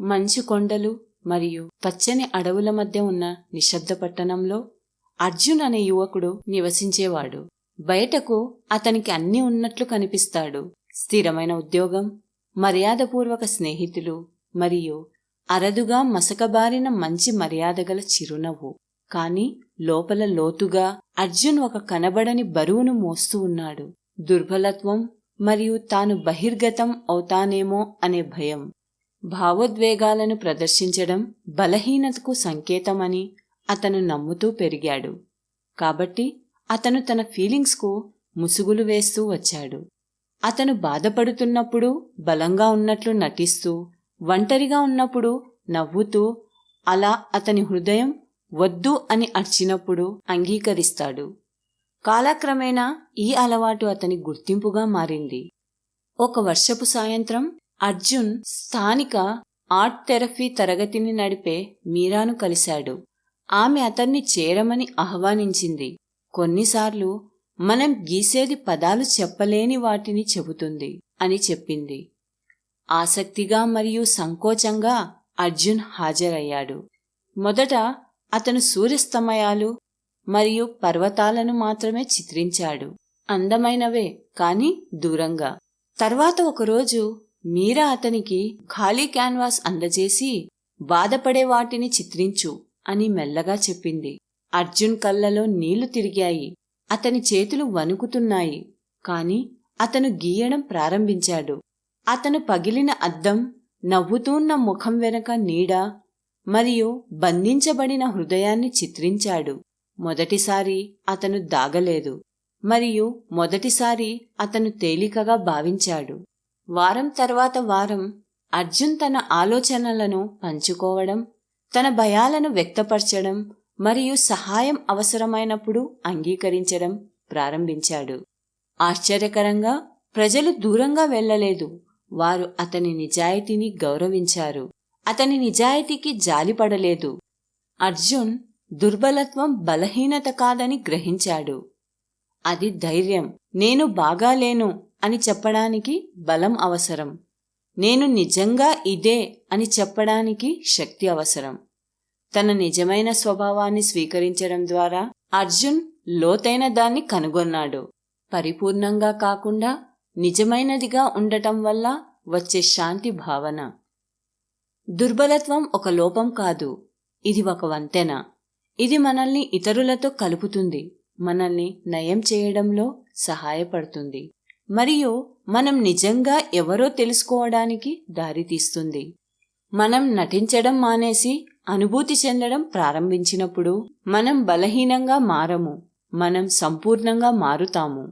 మంచు కొండలు మరియు పచ్చని అడవుల మధ్య ఉన్న నిశ్శబ్ద పట్టణంలో అర్జున్ అనే యువకుడు నివసించేవాడు. బయటకు అతనికి అన్నీ ఉన్నట్లు కనిపిస్తాడు. స్థిరమైన ఉద్యోగం మర్యాదపూర్వక స్నేహితులు మరియు అరదుగా మసకబారిన మంచి మర్యాదగల చిరునవ్వు. కాని లోపల లోతుగా అర్జున్ ఒక కనబడని బరువును మోస్తూ ఉన్నాడు. దుర్బలత్వం మరియు తాను బహిర్గతం అవుతానేమో అనే భయం. భావోద్వేగాలను ప్రదర్శించడం బలహీనతకు సంకేతమని అతను నమ్ముతూ పెరిగాడు. కాబట్టి అతను తన ఫీలింగ్స్కు ముసుగులు వేస్తూ వచ్చాడు. అతను బాధపడుతున్నప్పుడు బలంగా ఉన్నట్లు నటిస్తూ ఒంటరిగా ఉన్నప్పుడు నవ్వుతూ అలా అతని హృదయం వద్దు అని అర్చినప్పుడు అంగీకరిస్తాడు. కాలక్రమేణా ఈ అలవాటు అతని గుర్తింపుగా మారింది. ఒక వర్షపు సాయంత్రం అర్జున్ స్థానిక ఆర్ట్ థెరపీ తరగతిని నడిపే మీరాను కలిశాడు. ఆమె అతన్ని చేరమని ఆహ్వానించింది. కొన్నిసార్లు మనం గీసేది పదాలు చెప్పలేని వాటిని చెబుతుంది అని చెప్పింది. ఆసక్తిగా మరియు సంకోచంగా అర్జున్ హాజరయ్యాడు. మొదట అతను సూర్యస్తమయాలు మరియు పర్వతాలను మాత్రమే చిత్రించాడు. అందమైనవే కాని దూరంగా. తర్వాత ఒకరోజు మీరా అతనికి ఖాళీ క్యాన్వాస్ అందజేసి బాధపడే వాటిని చిత్రించు అని మెల్లగా చెప్పింది. అర్జున్ కళ్ళలో నీళ్ళు తిరిగాయి. అతని చేతులు వణుకుతున్నాయి. కాని అతను గీయడం ప్రారంభించాడు. అతను పగిలిన అద్దం నవ్వుతూన్న ముఖం వెనక నీడ మరియు బంధించబడిన హృదయాన్ని చిత్రించాడు. మొదటిసారి అతను దాగలేదు. మరియు మొదటిసారి అతను తేలికగా భావించాడు. వారం తర్వాత వారం అర్జున్ తన ఆలోచనలను పంచుకోవడం తన భయాలను వ్యక్తపరచడం మరియు సహాయం అవసరమైనప్పుడు అంగీకరించడం ప్రారంభించాడు. ఆశ్చర్యకరంగా ప్రజలు దూరంగా వెళ్ళలేదు. వారు అతని నిజాయితీని గౌరవించారు. అతని నిజాయితీకి జాలిపడలేదు అర్జున్ దుర్బలత్వం బలహీనత కాదని గ్రహించాడు. అది ధైర్యం. నేను బాగాలేను. అని చెప్పడానికి బలం అవసరం. నేను నిజంగా ఇదే అని చెప్పడానికి శక్తి అవసరం. తన నిజమైన స్వభావాన్ని స్వీకరించడం ద్వారా అర్జున్ లోతైన దాన్ని కనుగొన్నాడు. పరిపూర్ణంగా కాకుండా నిజమైనదిగా ఉండటం వల్ల వచ్చే శాంతి భావన. దుర్బలత్వం ఒక లోపం కాదు. ఇది ఒక వంతెన. ఇది మనల్ని ఇతరులతో కలుపుతుంది. మనల్ని నయం చేయడంలో సహాయపడుతుంది. మరియు మనం నిజంగా ఎవరో తెలుసుకోవడానికి దారితీస్తుంది మనం నటించడం మానేసి అనుభూతి చెందడం ప్రారంభించినప్పుడు మనం బలహీనంగా మారము మనం సంపూర్ణంగా మారుతాము.